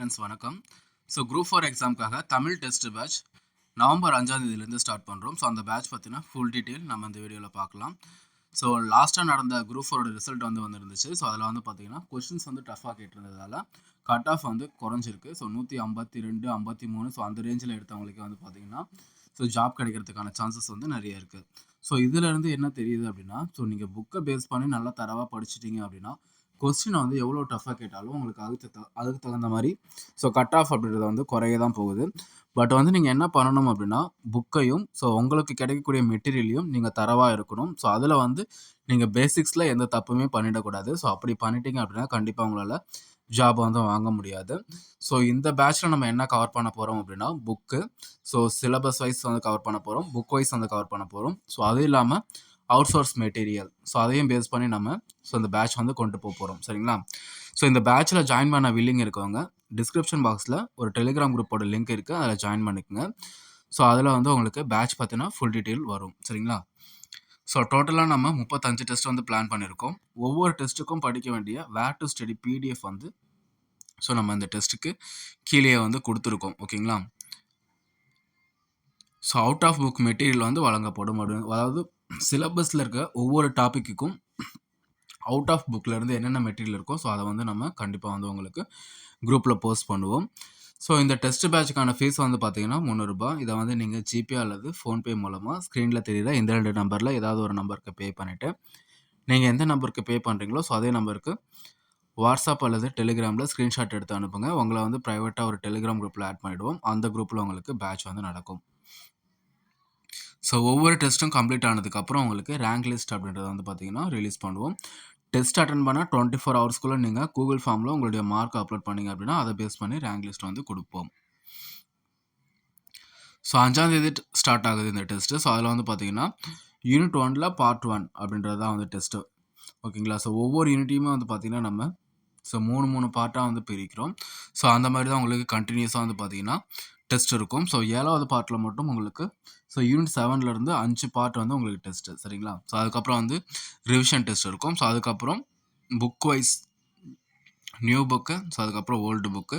Friends வணக்கம். So group four எக்ஸாமுக்காக Tamil test batch November அஞ்சாந்தேதியிலேருந்து ஸ்டார்ட் பண்ணுறோம் ஸோ அந்த பேட்ச் பார்த்தீங்கன்னா ஃபுல் டீட்டெயில் நம்ம இந்த வீடியோவில் பார்க்கலாம். ஸோ லாஸ்ட்டாக நடந்த குரூப் ஃபோரோட ரிசல்ட் வந்து வந்துருந்துச்சு. ஸோ அதில் வந்து பார்த்தீங்கன்னா கொஷின்ஸ் வந்து டஃப்பாக கேட்டிருந்ததால் கட் ஆஃப் வந்து குறைஞ்சிருக்கு. ஸோ நூற்றி ஐம்பத்தி ரெண்டு ஐம்பத்தி மூணு ஸோ அந்த ரேஞ்சில் எடுத்தவங்களுக்கு வந்து பார்த்தீங்கன்னா ஸோ ஜாப் கிடைக்கிறதுக்கான சான்சஸ் வந்து நிறைய இருக்குது ஸோ இதுலேருந்து என்ன தெரியுது அப்படின்னா ஸோ நீங்கள் புக்கை பேஸ் பண்ணி நல்லா தரவாக படிச்சிட்டிங்க அப்படின்னா கொஸ்டினை வந்து எவ்வளோ டஃப்பாக கேட்டாலும் உங்களுக்கு அதுக்கு த அதுக்கு தகுந்த மாதிரி ஸோ கட் ஆஃப் அப்படின்றத வந்து குறைய தான் போகுது. பட் வந்து நீங்கள் என்ன பண்ணணும் அப்படின்னா புக்கையும் ஸோ உங்களுக்கு கிடைக்கக்கூடிய மெட்டீரியலையும் நீங்கள் தரவாக இருக்கணும். ஸோ அதில் வந்து நீங்கள் பேசிக்ஸில் எந்த தப்புமே பண்ணிடக்கூடாது. ஸோ அப்படி பண்ணிட்டீங்க அப்படின்னா கண்டிப்பாக உங்களால் ஜாப் வந்து வாங்க முடியாது. ஸோ இந்த பேட்சில் நம்ம என்ன கவர் பண்ண போகிறோம் அப்படின்னா புக்கு ஸோ சிலபஸ் வைஸ் வந்து கவர் பண்ண போகிறோம் புக் வைஸ் வந்து கவர் பண்ண போகிறோம் ஸோ அது இல்லாமல் அவுட் சோர்ஸ் மெட்டீரியல் ஸோ அதையும் பேஸ் பண்ணி நம்ம ஸோ இந்த பேட்ச் வந்து கொண்டு போக போகிறோம் சரிங்களா? ஸோ இந்த பேட்ச்சில் ஜாயின் பண்ண வில்லிங் இருக்கவங்க டிஸ்கிரிப்ஷன் பாக்ஸில் ஒரு டெலிகிராம் குரூப்போட லிங்க் இருக்குது அதில் ஜாயின் பண்ணிக்கோங்க. ஸோ அதில் வந்து உங்களுக்கு பேட்ச் பார்த்தீங்கன்னா ஃபுல் டீட்டெயில் வரும். சரிங்களா? ஸோ டோட்டலாக நம்ம முப்பத்தஞ்சு டெஸ்ட் வந்து பிளான் பண்ணியிருக்கோம் ஒவ்வொரு டெஸ்ட்டுக்கும் படிக்க வேண்டிய வேர் டு ஸ்டடி பிடிஎஃப் வந்து ஸோ நம்ம அந்த டெஸ்ட்டுக்கு கீழே வந்து கொடுத்துருக்கோம். ஓகேங்களா? So out of book material வந்து வழங்கப்படும் அப்படின்னு. அதாவது சிலபஸில் இருக்க ஒவ்வொரு டாப்பிக்குக்கும் அவுட் ஆஃப் புக்கில் இருந்து என்னென்ன மெட்டீரியல் இருக்கோ ஸோ அதை வந்து நம்ம கண்டிப்பாக வந்து உங்களுக்கு குரூப்பில் போஸ்ட் பண்ணுவோம். ஸோ இந்த டெஸ்ட் பேட்சுக்கான ஃபீஸ் வந்து பார்த்தீங்கன்னா முந்நூறுரூபா இதை வந்து நீங்கள் ஜிபே அல்லது ஃபோன்பே மூலமாக ஸ்க்ரீனில் தெரியுற இந்த ரெண்டு நம்பரில் ஏதாவது ஒரு நம்பருக்கு பே பண்ணிவிட்டு நீங்கள் எந்த நம்பருக்கு பே பண்ணுறீங்களோ ஸோ அதே நம்பருக்கு வாட்ஸ்அப் அல்லது டெலிகிராமில் ஸ்க்ரீன்ஷாட் எடுத்து அனுப்புங்க. உங்களை வந்து ப்ரைவேட்டாக ஒரு டெலிகிராம் குரூப்பில் ஆட் பண்ணிவிடுவோம் அந்த குரூப்பில் உங்களுக்கு பேட்ச் வந்து நடக்கும். ஸோ ஒவ்வொரு டெஸ்ட்டும் கம்ப்ளீட் ஆனதுக்கப்புறம் உங்களுக்கு ரேங்க் லிஸ்ட் அப்படின்றத வந்து பார்த்தீங்கன்னா ரிலீஸ் பண்ணுவோம். டெஸ்ட் அட்டன் பண்ணால் டுவெண்ட்டி ஃபோர் ஹவர்ஸ்க்குள்ளே நீங்கள் கூகுள் ஃபார்மில் உங்களுடைய மார்க் அப்லோட் பண்ணிங்க அப்படின்னா அதை பேஸ் பண்ணி ரேங்க் லிஸ்ட் வந்து கொடுப்போம். ஸோ அஞ்சாந்தேதி ஸ்டார்ட் ஆகுது இந்த டெஸ்ட்டு ஸோ அதில் வந்து பார்த்தீங்கன்னா யூனிட் ஒனில் பார்ட் ஒன் அப்படின்றது தான் வந்து டெஸ்ட்டு ஓகேங்களா? ஸோ ஒவ்வொரு யூனிட்டையுமே வந்து பார்த்திங்கன்னா நம்ம ஸோ மூணு மூணு பார்ட்டாக வந்து பிரிக்கிறோம். ஸோ அந்த மாதிரி தான் உங்களுக்கு கண்டினியூஸாக வந்து பார்த்திங்கன்னா டெஸ்ட் இருக்கும். ஸோ ஏழாவது பார்ட்டில் மட்டும் உங்களுக்கு ஸோ யூனிட் செவன்லேருந்து அஞ்சு பார்ட் வந்து உங்களுக்கு டெஸ்ட்டு சரிங்களா? ஸோ அதுக்கப்புறம் வந்து ரிவிஷன் டெஸ்ட் இருக்கும். ஸோ அதுக்கப்புறம் book wise new book so அதுக்கப்புறம் ஓல்டு புக்கு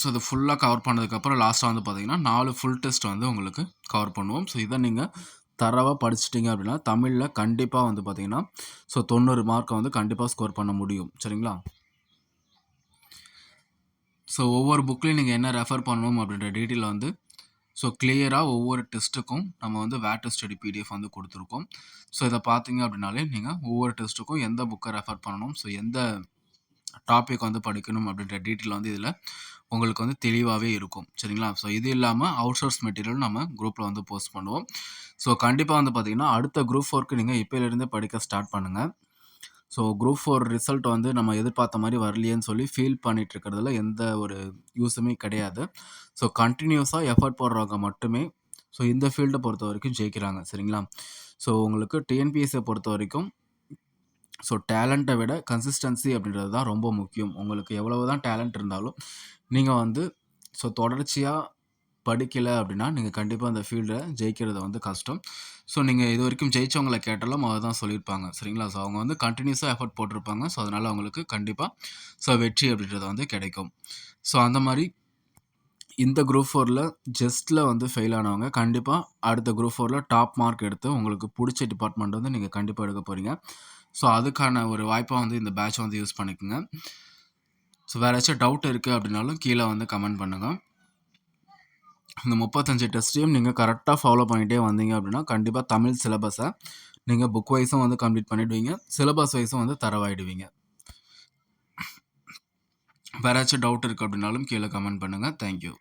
ஸோ இது ஃபுல்லாக கவர் பண்ணதுக்கப்புறம் லாஸ்ட்டாக வந்து பார்த்தீங்கன்னா நாலு ஃபுல் டெஸ்ட் வந்து உங்களுக்கு கவர் பண்ணுவோம். ஸோ இதை நீங்கள் தரவாக படிச்சிட்டிங்க அப்படின்னா தமிழில் கண்டிப்பாக வந்து பார்த்தீங்கன்னா ஸோ தொண்ணூறு மார்க்கை வந்து கண்டிப்பாக ஸ்கோர் பண்ண முடியும். சரிங்களா? ஸோ ஒவ்வொரு புக்லேயும் நீங்கள் என்ன ரெஃபர் பண்ணணும் அப்படின்ற டீட்டெயில் வந்து ஸோ கிளியராக ஒவ்வொரு டெஸ்ட்டுக்கும் நம்ம வந்து வேட் ஸ்டடி பிடிஎஃப் வந்து கொடுத்துருக்கோம். ஸோ இதை பார்த்தீங்க அப்படின்னாலே நீங்கள் ஒவ்வொரு டெஸ்ட்டுக்கும் எந்த புக்கை ரெஃபர் பண்ணணும் ஸோ எந்த டாபிக் வந்து படிக்கணும் அப்படின்ற டீட்டெயில் வந்து இதில் உங்களுக்கு வந்து தெளிவாகவே இருக்கும். சரிங்களா? ஸோ இது இல்லாமல் அவுட் சோர்ஸ் மெட்டீரியல் நம்ம குரூப்பில் வந்து போஸ்ட் பண்ணுவோம். ஸோ கண்டிப்பாக வந்து பார்த்திங்கன்னா அடுத்த குரூப் ஒர்க்கு நீங்கள் இப்போலேருந்தே படிக்க ஸ்டார்ட் பண்ணுங்கள் ஸோ குரூப் ஃபோர் ரிசல்ட் வந்து நம்ம எதிர்பார்த்த மாதிரி வரலையேன்னு சொல்லி ஃபீல் பண்ணிட்டு இருக்கிறதுல எந்த ஒரு யூஸுமே கிடையாது. ஸோ கண்டினியூஸாக எஃபர்ட் போடுறவங்க மட்டுமே ஸோ இந்த ஃபீல்டை பொறுத்த வரைக்கும் ஜெயிக்கிறாங்க சரிங்களா? ஸோ உங்களுக்கு டிஎன்பிஎஸ்சியை பொறுத்த வரைக்கும் ஸோ டேலண்ட்டை விட கன்சிஸ்டன்சி அப்படின்றது தான் ரொம்ப முக்கியம். உங்களுக்கு எவ்வளவு தான் டேலண்ட் இருந்தாலும் நீங்கள் வந்து ஸோ தொடர்ச்சியாக படிக்கலை அப்படின்னா நீங்கள் கண்டிப்பாக அந்த ஃபீல்டில் ஜெயிக்கிறது வந்து கஷ்டம். ஸோ நீங்கள் இது வரைக்கும் ஜெயித்தவங்களை கேட்டாலும் அதை தான் சொல்லியிருப்பாங்க. சரிங்களா? ஸோ அவங்க வந்து கண்டினியூஸாக எஃபர்ட் போட்டிருப்பாங்க. ஸோ அதனால் அவங்களுக்கு கண்டிப்பாக ஸோ வெற்றி அப்படின்றது வந்து கிடைக்கும். ஸோ அந்த மாதிரி இந்த குரூப் ஃபோரில் ஜஸ்ட்டில் வந்து ஃபெயில் ஆனவங்க கண்டிப்பாக அடுத்த குரூப் ஃபோரில் டாப் மார்க் எடுத்து உங்களுக்கு பிடிச்ச டிபார்ட்மெண்ட் வந்து நீங்கள் கண்டிப்பாக எடுக்க போகிறீங்க ஸோ அதுக்கான ஒரு வாய்ப்பாக வந்து இந்த பேட்சை வந்து யூஸ் பண்ணிக்கோங்க. ஸோ வேறு ஏதாச்சும் டவுட் இருக்குது அப்படின்னாலும் கீழே வந்து கமெண்ட் பண்ணுங்கள் இந்த முப்பத்தஞ்சு டெஸ்ட்டையும் நீங்கள் கரெக்டாக ஃபாலோ பண்ணிகிட்டே வந்தீங்க அப்படின்னா கண்டிப்பாக தமிழ் சிலபஸை நீங்கள் புக் வைஸும் வந்து கம்ப்ளீட் பண்ணிவிடுவீங்க சிலபஸ் வைஸும் வந்து தரவாயிடுவீங்க. வேறு ஏதாச்சும் டவுட் இருக்குது அப்படின்னாலும் கீழே கமெண்ட் பண்ணுங்கள் தேங்க்யூ